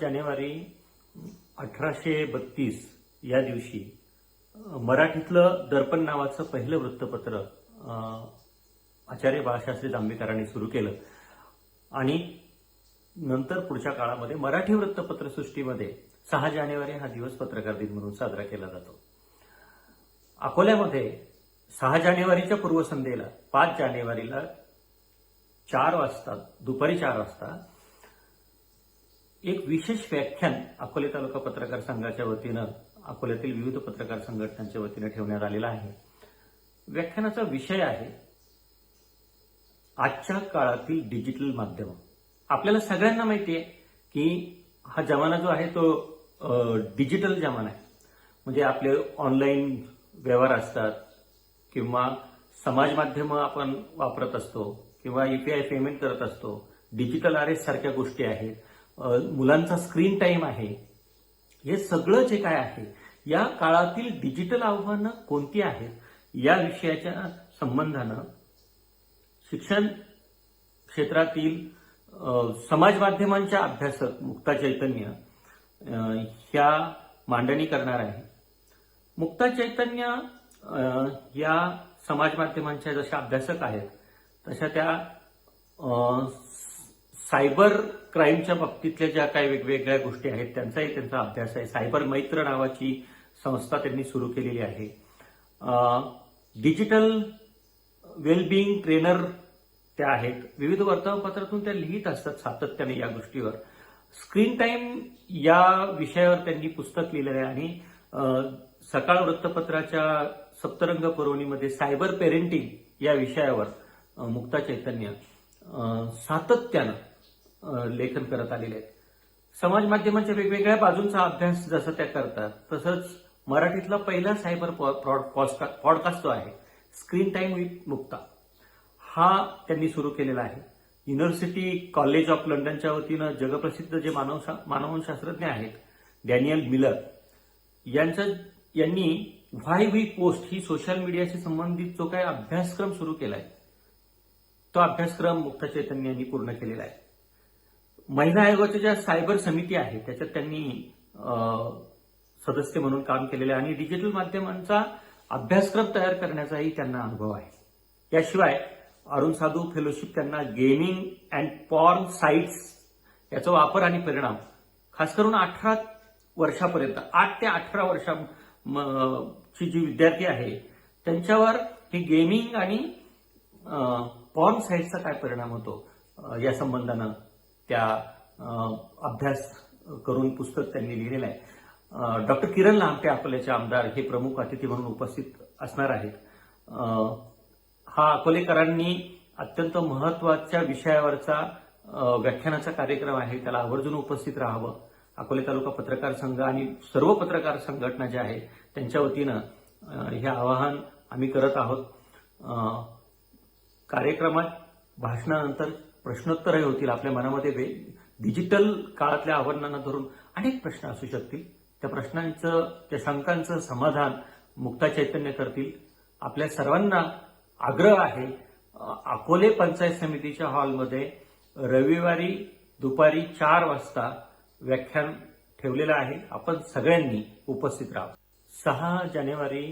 जानेवारी अठराशे बत्तीस या दिवशी मराठीतलं दर्पण नावाचं पहिलं वृत्तपत्र आचार्य बाळशास्त्री जांभेकरांनी सुरू केलं. आणि नंतर पुढच्या काळामध्ये मराठी वृत्तपत्र सृष्टीमध्ये सहा जानेवारी हा दिवस पत्रकार दिन म्हणून साजरा केला जातो. अकोल्यामध्ये सहा जानेवारीच्या पूर्वसंध्येला पाच जानेवारीला चार वाजता दुपारी चार वाजता एक विशेष व्याख्यान अकोले तालुका पत्रकार संघाच्या वतीनं अकोल्यातील विविध पत्रकार संघटनांच्या वतीनं ठेवण्यात आलेला आहे. व्याख्यानाचा विषय आहे आजच्या काळातील डिजिटल माध्यम. आपल्याला सगळ्यांना माहिती आहे की हा जमाना जो आहे तो डिजिटल जमाना आहे. म्हणजे आपले ऑनलाईन व्यवहार असतात किंवा समाज माध्यमं आपण वापरत असतो किंवा युपीआय पेमेंट करत असतो. डिजिटल आर एस सारख्या गोष्टी आहेत. मुलांचा स्क्रीन टाईम आहे. हे सगळं जे काय आहे या काळातील डिजिटल आव्हानं कोणती आहेत? या विषयाच्या संबंधानं शिक्षण क्षेत्रातील समाज माध्यमांच्या अभ्यासक मुक्ता चैतन्य ह्या मांडणी करणार आहे. मुक्ता चैतन्य या समाज माध्यमांच्या जशा अभ्यासक आहेत तशा त्या सायबर क्राईमच्या बाबतीतल्या ज्या काही वेगवेगळ्या गोष्टी आहेत त्यांचाही त्यांचा अभ्यास आहे. सायबर मैत्र नावाची संस्था त्यांनी सुरू केलेली आहे. डिजिटल वेलबिईंग ट्रेनर त्या आहेत. विविध वर्तमानपत्रातून त्या लिहित असतात सातत्याने या गोष्टीवर. स्क्रीन टाईम या विषयावर त्यांनी पुस्तक लिहिलेलं आहे आणि सकाळ वृत्तपत्राच्या सप्तरंग पुरवणीमध्ये सायबर पेरेंटिंग या विषयावर मुक्ता चैतन्य सातत्यानं लेखन करत आलेले आहेत. समाज माध्यमांच्या वेगवेगळ्या बाजूंचा अभ्यास जसं त्या करतात तसंच मराठीतला पहिला सायबर पॉडकास्ट जो आहे स्क्रीन टाईम विथ मुक्ता हा त्यांनी सुरू केलेला आहे. युनिव्हर्सिटी कॉलेज ऑफ लंडनच्या वतीनं जगप्रसिद्ध जे मानव मानवशास्त्रज्ञ आहेत डॅनियल मिलर यांचं यांनी व्हाय वी पोस्ट ही सोशल मीडियाशी संबंधित जो काही अभ्यासक्रम सुरू केलाय तो अभ्यासक्रम मुक्ता चैतन्य यांनी पूर्ण केलेला आहे. महिला आयोगाच्या ज्या सायबर समिती आहे त्याच्यात त्यांनी सदस्य म्हणून काम केलेलं आहे आणि डिजिटल माध्यमांचा अभ्यासक्रम तयार करण्याचाही त्यांना अनुभव आहे. याशिवाय अरुण साधू फेलोशिप त्यांना गेमिंग अँड पॉर्न साईट्स याचा वापर आणि परिणाम खास करून अठरा वर्षापर्यंत आठ ते अठरा वर्षा म- ची जी विद्यार्थी आहे त्यांच्यावर हे गेमिंग आणि पॉर्न साईटचा काय परिणाम होतो या संबंधानं त्या अभ्यास करून पुस्तक त्यांनी लिहिलेलं आहे. डॉक्टर किरण लांबटे अकोल्याचे आमदार हे प्रमुख अतिथी म्हणून उपस्थित असणार आहेत. हा अकोलेकरांनी अत्यंत महत्त्वाच्या विषयावरचा व्याख्यानाचा कार्यक्रम आहे. त्याला आवर्जून उपस्थित राहावं. अकोले तालुका पत्रकार संघ आणि सर्व पत्रकार संघटना ज्या आहेत त्यांच्या वतीनं हे आवाहन आम्ही करत आहोत. कार्यक्रमात भाषणानंतर प्रश्नोत्तरही होतील आपल्या मनामध्ये वे डिजिटल काळातल्या आव्हानांना धरून अनेक प्रश्न असू शकतील. त्या प्रश्नांचं त्या शंकांचं समाधान मुक्ता चैतन्य करतील. आपल्या सर्वांना आग्रह आहे अकोले पंचायत समितीच्या हॉलमध्ये रविवारी दुपारी चार वाजता व्याख्यान ठेवलेलं आहे. आपण सगळ्यांनी उपस्थित राहा. सहा जानेवारी